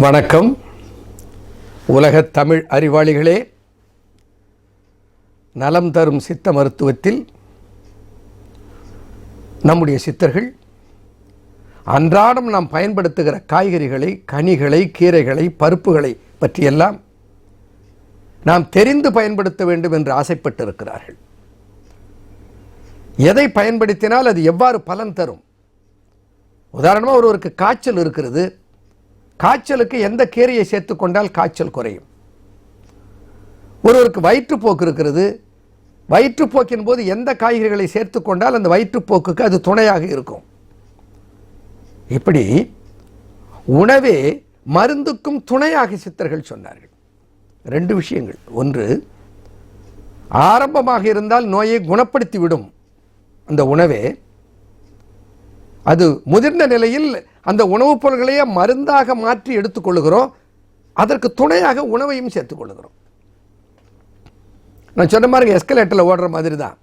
வணக்கம். உலகத் தமிழ் அறிவாளிகளே நலம் தரும் சித்த மருத்துவத்தில் நம்முடைய சித்தர்கள் அன்றாடம் நாம் பயன்படுத்துகிற காய்கறிகளை கனிகளை கீரைகளை பருப்புகளை பற்றியெல்லாம் நாம் தெரிந்து பயன்படுத்த வேண்டும் என்று ஆசைப்பட்டிருக்கிறார்கள். எதை பயன்படுத்தினால் அது எவ்வாறு பலன் தரும்? உதாரணமாக ஒருவருக்கு காய்ச்சல் இருக்கிறது காய்ச்சலுக்கு எந்த கீரையை சேர்த்துக்கொண்டால் காய்ச்சல் குறையும்? ஒருவருக்கு வயிற்றுப்போக்கு இருக்கிறது. வயிற்றுப்போக்கின் போது எந்த காய்கறிகளை சேர்த்துக்கொண்டால் அந்த வயிற்றுப்போக்குக்கு அது துணையாக இருக்கும்? இப்படி உணவே மருந்துக்கும் துணையாக சித்தர்கள் சொன்னார்கள். ரெண்டு விஷயங்கள். ஒன்று ஆரம்பமாக இருந்தால் நோயை குணப்படுத்தி விடும் அந்த உணவே அது முதிர்ந்த நிலையில் அந்த உணவுப் பொருள்களையே மருந்தாக மாற்றி எடுத்துக்கொள்ளுகிறோம் அதற்கு துணையாக உணவையும் சேர்த்துக்கொள்ளுகிறோம் நான் சொன்ன மாதிரி எஸ்கலேட்டரில் ஓடுற மாதிரி தான்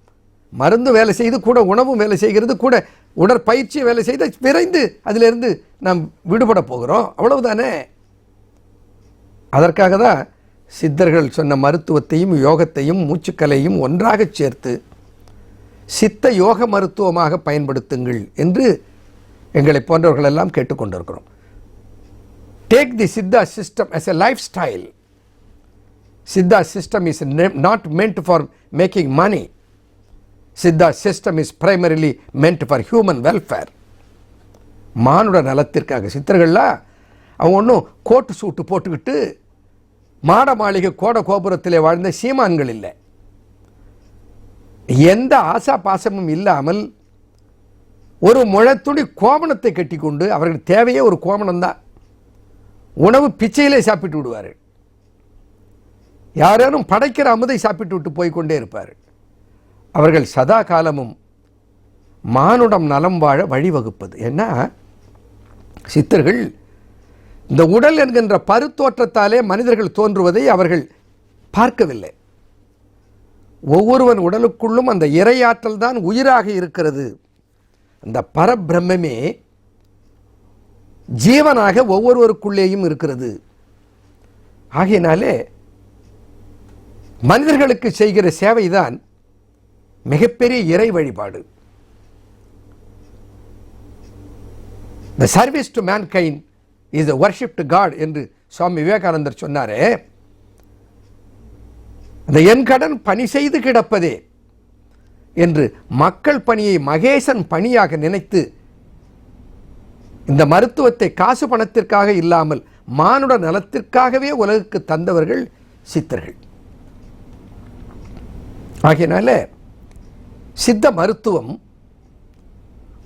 மருந்து வேலை செய்து கூட உணவும் வேலை செய்கிறது கூட உடற்பயிற்சி வேலை செய்து விரைந்து அதிலிருந்து நாம் விடுபட போகிறோம். அவ்வளவுதானே? அதற்காக தான் சித்தர்கள் சொன்ன மருத்துவத்தையும் யோகத்தையும் மூச்சுக்கலையும் ஒன்றாக சேர்த்து சித்த யோக மருத்துவமாக பயன்படுத்துங்கள் என்று எங்களை போன்றவர்கள் எல்லாம் கேட்டுக்கொண்டிருக்கிறோம். Take the Siddha system as a lifestyle Siddha system is not meant for making money Siddha system is primarily meant for human welfare மானுட நலத்திற்காக சித்தர்கள்லாம் அவங்க ஒன்றும் கோட்டு சூட்டு போட்டுக்கிட்டு மாட மாளிகை கோட கோபுரத்திலே வாழ்ந்த சீமான்கள் இல்லை. எந்த ஆசா பாசமும் இல்லாமல் ஒரு முழத்துணி கோமணத்தை கட்டிக்கொண்டு அவர்கள் தேவையே ஒரு கோமணம் தான் உணவு பிச்சையிலே சாப்பிட்டு விடுவார்கள். யாரேனும் படைக்கிற அமுதை சாப்பிட்டு விட்டு போய்க்கொண்டே இருப்பார் அவர்கள் சதா காலமும் மானுடம் நலம் வாழ வழிவகுப்பது. ஏன்னா சித்தர்கள் இந்த உடல் என்கின்ற பருத்தோற்றத்தாலே மனிதர்கள் தோன்றுவதை அவர்கள் பார்க்கவில்லை. ஒவ்வொருவன் உடலுக்குள்ளும் அந்த இறையாற்றல் தான் உயிராக இருக்கிறது. அந்த பரபிரம்மே ஜீவனாக ஒவ்வொருவருக்குள்ளேயும் இருக்கிறது. ஆகையினாலே மனிதர்களுக்கு செய்கிற சேவைதான் மிகப்பெரிய இறை வழிபாடு. The service to mankind is the worship to God என்று சுவாமி விவேகானந்தர் சொன்னாரே. அந்த என் கடன் பணி செய்து கிடப்பதே. என்று மக்கள் பணியை மகேசன் பணியாக நினைத்து இந்த மருத்துவத்தை காசு பணத்திற்காக இல்லாமல் மானுட நலத்திற்காகவே உலகுக்கு தந்தவர்கள் சித்தர்கள். ஆகையினால சித்த மருத்துவம்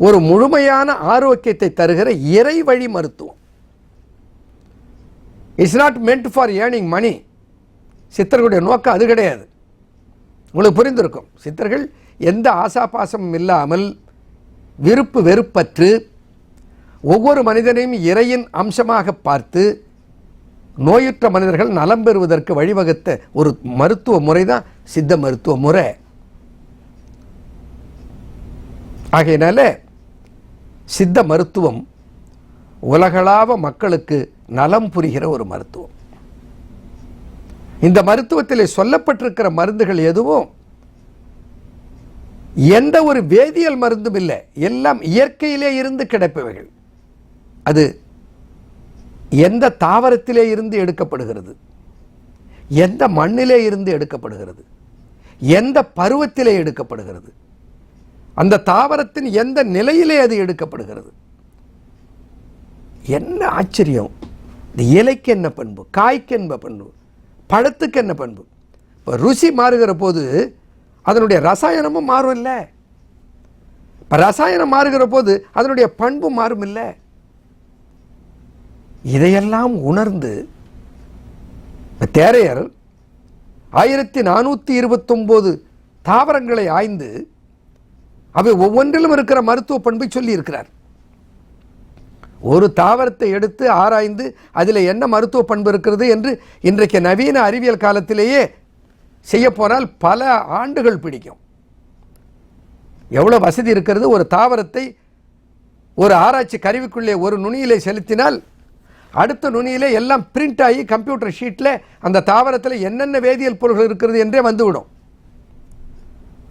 ஒரு முழுமையான ஆரோக்கியத்தை தருகிற இறை வழி மருத்துவம். It's not meant for earning money சித்தர்களுடைய நோக்கம் அது கிடையாது. உங்களுக்கு புரிந்திருக்கும். சித்தர்கள் எந்த ஆசாபாசமும் இல்லாமல் விருப்பு வெறுப்பற்று ஒவ்வொரு மனிதனையும் இறையின் அம்சமாக பார்த்து நோயுற்ற மனிதர்கள் நலம் பெறுவதற்கு வழிவகுத்த ஒரு மருத்துவ முறை தான் சித்த மருத்துவ முறை. ஆகையினால சித்த மருத்துவம் உலகளாவ மக்களுக்கு நலம் புரிகிற ஒரு மருத்துவம். இந்த மருத்துவத்திலே சொல்லப்பட்டிருக்கிற மருந்துகள் எதுவும் எந்த ஒரு வேதியியல் மருந்தும் இல்லை. எல்லாம் இயற்கையிலே இருந்து கிடைப்பவைகள். அது எந்த தாவரத்திலே இருந்து எடுக்கப்படுகிறது? எந்த மண்ணிலே இருந்து எடுக்கப்படுகிறது? எந்த பருவத்திலே எடுக்கப்படுகிறது? அந்த தாவரத்தின் எந்த நிலையிலே அது எடுக்கப்படுகிறது? என்ன ஆச்சரியம். இந்த இலைக்கு என்ன பண்பு? காய்க்கு என்ன பண்பு? பழத்துக்கு என்ன பண்பு? இப்போ ருசி மாறுகிற போது அதனுடைய ரசாயனமும் மாறும் இல்லை. இப்போ ரசாயனம் மாறுகிற போது அதனுடைய பண்பு மாறும் இல்லை. இதையெல்லாம் உணர்ந்து தேரையர் ஆயிரத்தி நானூற்றி இருபத்தொம்போது தாவரங்களை ஆய்ந்து அவை ஒவ்வொன்றிலும் இருக்கிற மருத்துவ பண்பை சொல்லி இருக்கிறார் ஒரு தாவரத்தை எடுத்து ஆராய்ந்து அதில் என்ன மருத்துவ பண்பு இருக்கிறது என்று இன்றைக்கு நவீன அறிவியல் காலத்திலேயே செய்யப்போனால் பல ஆண்டுகள் பிடிக்கும். எவ்வளோ வசதி இருக்கிறது? ஒரு தாவரத்தை ஒரு ஆராய்ச்சி கருவிக்குள்ளே ஒரு நுனியிலே செலுத்தினால் அடுத்த நுனியிலே எல்லாம் பிரிண்ட் ஆகி கம்ப்யூட்டர் ஷீட்டில் அந்த தாவரத்தில் என்னென்ன வேதியியல் பொருள்கள் இருக்கிறது என்றே வந்துவிடும்.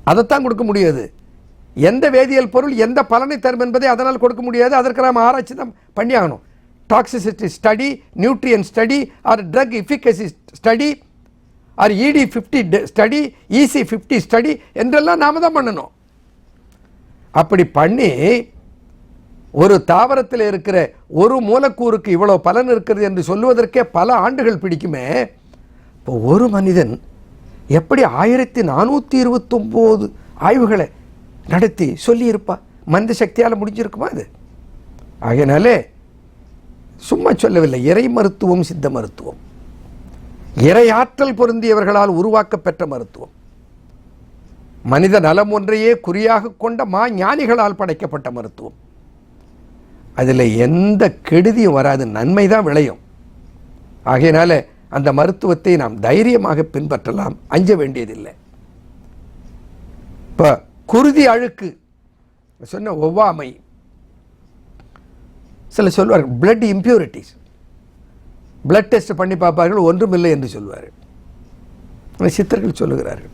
அதைத்தான் கொடுக்க முடியாது. எந்த வேதியியல் பொருள் எந்த பலனை தரும் என்பதை அதனால் கொடுக்க முடியாது. அதற்கு நாம் ஆராய்ச்சி தான் பண்ணியாகணும். Toxicity study nutrient study or drug efficacy study or ED fifty study EC fifty study என்றெல்லாம் நாம தான் பண்ணணும். அப்படி பண்ணி ஒரு தாவரத்தில் இருக்கிற ஒரு மூலக்கூறுக்கு இவ்வளோ பலன் இருக்கிறது என்று சொல்லுவதற்கே பல ஆண்டுகள் பிடிக்குமே. இப்போ ஒரு மனிதன் எப்படி ஆயிரத்தி நானூற்றி இருபத்தொம்போது ஆய்வுகளை நடத்தி சொல்லியிருப்பா. மந்த சக்தியால் முடிஞ்சிருக்குமா அது? ஆகையினாலே சும்மா சொல்லவில்லை. இறை மருத்துவம் சித்த மருத்துவம். இறையாற்றல் பொருந்தியவர்களால் உருவாக்கப்பெற்ற மருத்துவம். மனித நலம் ஒன்றையே குறியாக கொண்ட மா ஞானிகளால் படைக்கப்பட்ட மருத்துவம். அதில் எந்த கெடுதியும் வராது. நன்மை தான் விளையும். ஆகையினால அந்த மருத்துவத்தை நாம் தைரியமாக பின்பற்றலாம். அஞ்ச வேண்டியதில்லை. இப்போ குருதி அழுக்கு. சொன்ன ஒவ்வாமை. சில சொல்வார் பிளட் இம்பியூரிட்டிஸ் பிளட் டெஸ்ட் பண்ணி பார்ப்பார்கள் ஒன்றும் இல்லை என்று சொல்வார் சித்தர்கள் சொல்லுகிறார்கள்.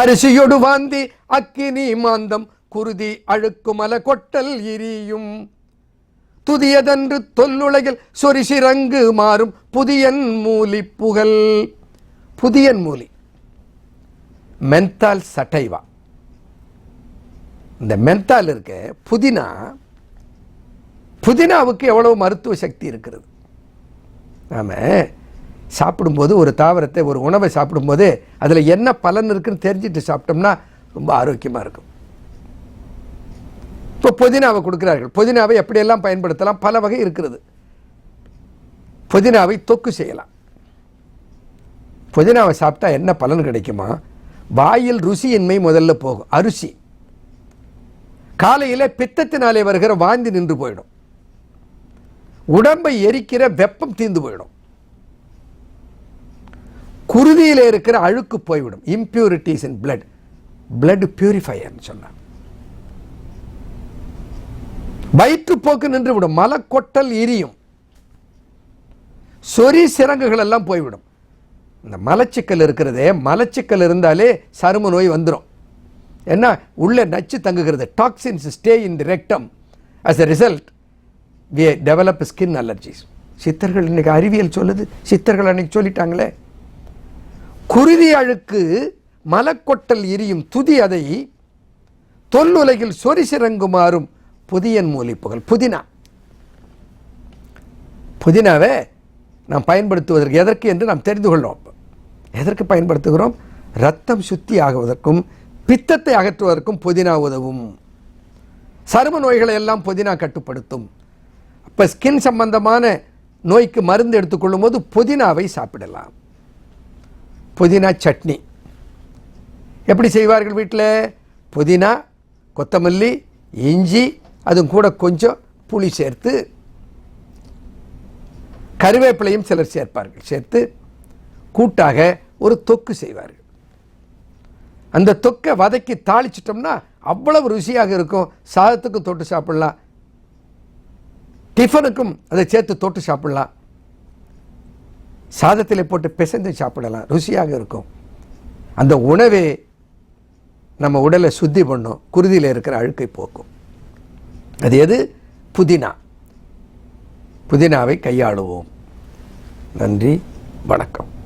அரிசியொடு வாந்தி அக்கினி மாந்தம் குருதி அழுக்குமல கொட்டல் எரியும் துதியதன்று தொல்லுலகில் சொரிசிறங்கு மாறும் புதியன் மூலி புகழ் புதியன் மூலி. மென்தால் சட்டைவா இந்த மென்தால் இருக்க புதினா புதினாவுக்கு எவ்வளவு மருத்துவ சக்தி இருக்கிறது? நாம் சாப்பிடும்போது ஒரு தாவரத்தை ஒரு உணவை சாப்பிடும்போது அதில் என்ன பலன் இருக்குன்னு தெரிஞ்சுட்டு சாப்பிட்டோம்னா ரொம்ப ஆரோக்கியமாக இருக்கும். இப்போ புதினாவை கொடுக்குறார்கள். புதினாவை எப்படியெல்லாம் பயன்படுத்தலாம்? பல வகை இருக்கிறது. புதினாவை தொக்கு செய்யலாம். புதினாவை சாப்பிட்டா என்ன பலன் கிடைக்குமா? வாயில் ருசியின்மை முதல்ல போகும். அரிசி. காலையில் பித்தத்தினாலே வருகிற வாந்தி நின்று போயிடும். உடம்பை எரிக்கிற வெப்பம் தீர்ந்து போயிடும். குருதியில் இருக்கிற அழுக்கு போய்விடும். இம்பியூரிட்டிஸ் இன் பிளட் பிளட் பியூரிஃபையர்னு சொன்னார். வயிற்றுப்போக்கு நின்று விடும். மலக்கொட்டல் எரியும். சொறி சிறங்குகள் எல்லாம் போய்விடும். இந்த மலச்சிக்கல் இருக்கிறதே மலச்சிக்கல் இருந்தாலே சரும நோய் வந்துடும் என்ன? உள்ளே நச்சு தங்குகிறது. Toxins stay in the rectum as a result we develop skin allergies சித்தர்கள் இன்றைக்கி அறிவியல் சொல்லுது. சித்தர்கள் அன்னைக்கு சொல்லிட்டாங்களே. குருதி அழுக்கு மலக்கொட்டல் எரியும் துதி அதை தொல்லுலகில் சொரிசிறங்குமாறும் புதியன் மூலிப்புகள். புதினா. புதினாவை நாம் பயன்படுத்துவதற்கு எதற்கு என்று நாம் தெரிந்து கொள்ளோம் எதற்கு பயன்படுத்துகிறோம்? ரத்தம் சுத்தி ஆகுவதற்கும் பித்தத்தை அகற்றுவதற்கும் புதினா உதவும். சரும நோய்களை எல்லாம் புதினா கட்டுப்படுத்தும். அப்போ ஸ்கின் சம்பந்தமான நோய்க்கு மருந்து எடுத்துக்கொள்ளும் போது புதினாவை சாப்பிடலாம். புதினா சட்னி. எப்படி செய்வார்கள் வீட்டில்? புதினா கொத்தமல்லி இஞ்சி அதுவும் கூட கொஞ்சம் புளி சேர்த்து கருவேப்பிலையும் சிலர் சேர்ப்பார்கள். சேர்த்து கூட்டாக ஒரு தொக்கு செய்வார்கள். அந்த தொக்கை வதக்கி தாளிச்சிட்டோம்னா அவ்வளவு ருசியாக இருக்கும். சாதத்துக்கும் தொட்டு சாப்பிடலாம். டிஃபனுக்கும் அதை சேர்த்து தொட்டு சாப்பிடலாம். சாதத்தில் போட்டு பிசைந்து சாப்பிடலாம். ருசியாக இருக்கும். அந்த உணவே நம்ம உடலை சுத்தி பண்ணும். குருதியில் இருக்கிற அழுக்கை போக்கும். அது எது? புதினா. புதினாவை கையாளுவோம். நன்றி. வணக்கம்.